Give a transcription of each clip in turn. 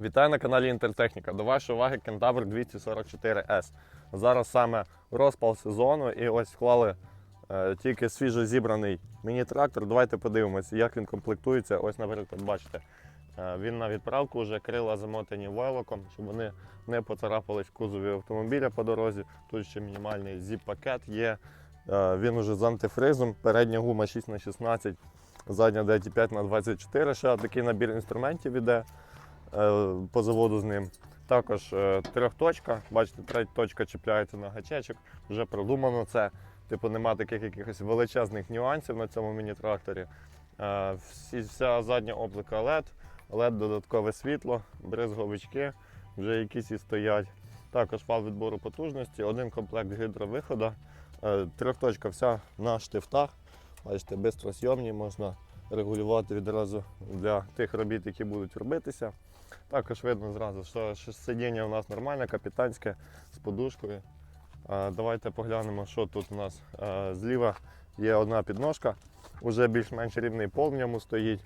Вітаю на каналі Інтертехніка. До вашої уваги Кентавр 244S. Зараз саме розпал сезону і ось вклали е, тільки свіжо зібраний міні-трактор. Давайте подивимося, як він комплектується. Ось, наприклад, бачите, е, він на відправку вже крила замотані войлоком, щоб вони не поцарапались в кузові автомобіля по дорозі. Тут ще мінімальний зіп-пакет є. Е, він уже з антифризом, передня гума 6х16, задня DT5 на 24 ще такий набір інструментів іде по заводу з ним. Також е, трьохточка, бачите, третя точка чіпляється на гачечок, вже продумано це. Типу нема таких якихось величезних нюансів на цьому міні-тракторі. Е, вся задня оптика LED, LED додаткове світло, бризговички, вже якісь і стоять. Також вал відбору потужності, один комплект гідровиходу, е, трьохточка вся на штифтах. Бачите, бистросйомні, можна регулювати відразу для тих робіт, які будуть робитися. Також видно зразу, що сидіння у нас нормальне, капітанське з подушкою. Давайте поглянемо, що тут у нас. Зліва є одна підножка, вже більш-менш рівний пол в ньому стоїть.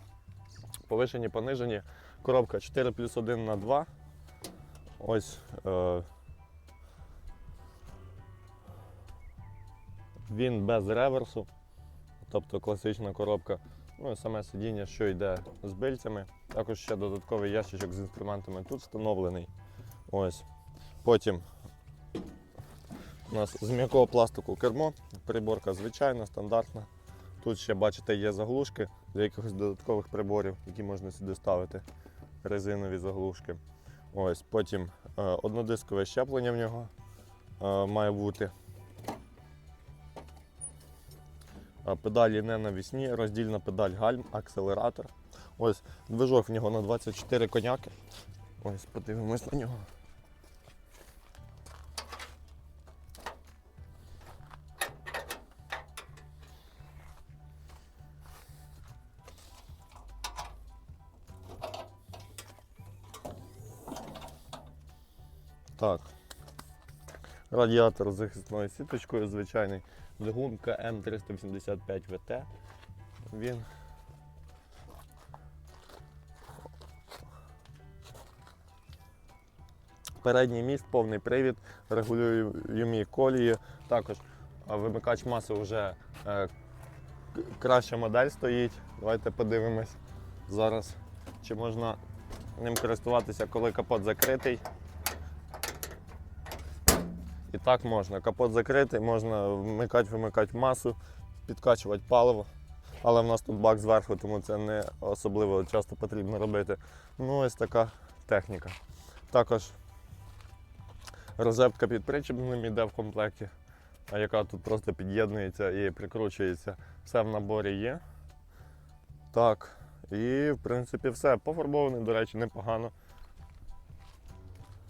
Повишені, понижені. Коробка 4 плюс 1 на 2. Ось е, він без реверсу, тобто класична коробка. Ну і саме сидіння, що йде з бильцями. Також ще додатковий ящичок з інструментами тут встановлений. Ось. Потім у нас з м'якого пластику кермо, приборка звичайна, стандартна. Тут ще, бачите, є заглушки для якихось додаткових приборів, які можна сюди ставити. Резинові заглушки. Ось, Потім е, однодискове щеплення в нього е, має бути. Педалі не навісні, роздільна педаль гальм, акселератор. Ось движок в нього на 24 коняки. Ось подивимось на нього. Так. Радіатор з захисною сіточкою звичайний. Двигун КМ385 ВТ. Він передній міст, повний привід, регулюємі колії. Також вимикач маси вже е, краща модель стоїть. Давайте подивимось зараз, чи можна ним користуватися, коли капот закритий. І так можна. Капот закритий, можна вмикати, вимикати масу, підкачувати паливо. Але в нас тут бак зверху, тому це не особливо часто потрібно робити. Ну, ось така техніка. Також розетка під причіпним йде в комплекті, яка тут просто під'єднується і прикручується. Все в наборі є. Так, і в принципі все. Пофарбований, до речі, непогано.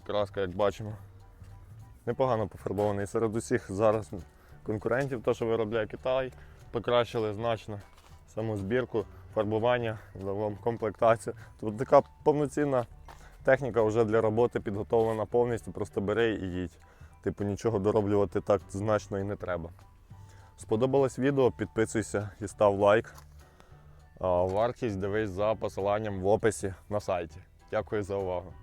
Краска, як бачимо непогано пофарбований. Серед усіх зараз конкурентів, то, що виробляє Китай, покращили значно саму збірку, фарбування, загалом комплектацію. Тут така повноцінна техніка вже для роботи підготовлена повністю, просто бери і їдь. Типу нічого дороблювати так значно і не треба. Сподобалось відео, підписуйся і став лайк. Вартість дивись за посиланням в описі на сайті. Дякую за увагу.